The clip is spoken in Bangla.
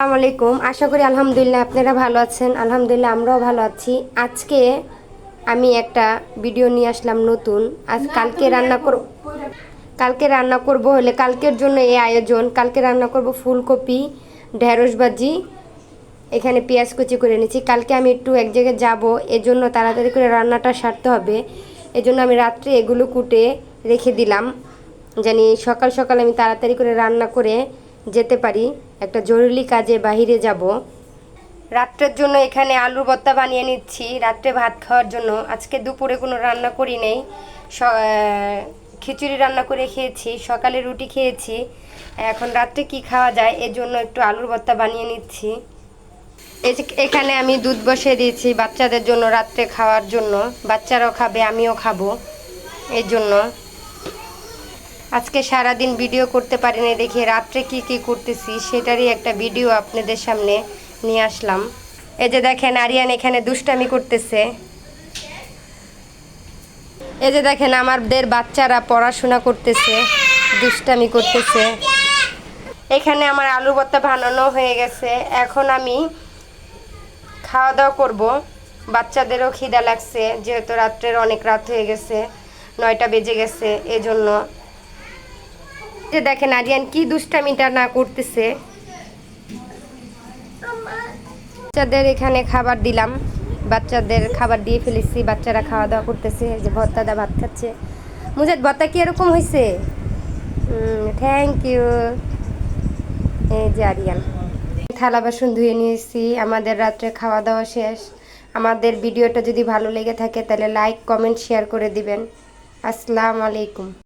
আসসালামু আলাইকুম। আশা করি আলহামদুলিল্লাহ আপনারা ভালো আছেন। আলহামদুলিল্লাহ আমরাও ভালো আছি। আজকে আমি একটা ভিডিও নিয়ে আসলাম নতুন। আজ কালকে রান্না করব কালকে রান্না করব হলে কালকের জন্য এই আয়োজন। কালকে রান্না করব ফুলকপি, ঢেঁড়স ভাজি, এখানে পেঁয়াজ কুচি করে নিচ্ছি কালকে আমি একটু এক জায়গায় যাব। এজন্য তাড়াতাড়ি করে রান্নাটা সারতে হবে। এজন্য আমি রাত্রে এগুলো কুটে রেখে দিলাম। জানি সকাল সকাল আমি তাড়াতাড়ি করে রান্না করে যেতে পারি, একটা জরুরি কাজে বাহিরে যাব। রাত্রের জন্য এখানে আলুর ভর্তা বানিয়ে নিচ্ছি, রাত্রে ভাত খাওয়ার জন্য। আজকে দুপুরে কোনো রান্না করি নেই। খিচুড়ি রান্না করে খেয়েছি, সকালে রুটি খেয়েছি। এখন রাত্রে কি খাওয়া যায়, এর জন্য একটু আলুর ভর্তা বানিয়ে নিচ্ছি। এখানে আমি দুধ বসিয়ে দিয়েছি বাচ্চাদের জন্য রাত্রে খাওয়ার জন্য। বাচ্চারাও খাবে, আমিও খাব, এর জন্য। আজকে সারাদিন ভিডিও করতে পারিনি, দেখে রাত্রে কি কি করতেছি, সেটারই একটা ভিডিও আপনাদের সামনে নিয়ে আসলাম। এই যে দেখেন, আরিয়ান এখানে দুষ্টামি করতেছে। এই যে দেখেন, আমাদের বাচ্চারা পড়াশোনা করতেছে, দুষ্টামি করতেছে। এখানে আমার আলু ভর্তা বানানো হয়ে গেছে। এখন আমি খাওয়া দাওয়া করব। বাচ্চাদেরও খিদা লাগছে, যেহেতু রাত্রের অনেক রাত হয়ে গেছে, নয়টা বেজে গেছে, এজন্য যে দেখেন আরিয়ান কি দুষ্টামিটা না করতেছে। বাচ্চাদের এখানে খাবার দিলাম। বাচ্চাদের খাবার দিয়ে ফেলেছি, বাচ্চারা খাওয়া দাওয়া করতেছে যে ভর্তাদা ভাত খাচ্ছে। মুজাদ ভর্তা কি এরকম হয়েছে থ্যাংক ইউ এই যে আরিয়ান। থালা বাসন ধুয়ে নিয়েছি, আমাদের রাত্রে খাওয়া দাওয়া শেষ। আমাদের ভিডিওটা যদি ভালো লেগে থাকে, তাহলে লাইক কমেন্ট শেয়ার করে দিবেন। আসসালামু আলাইকুম।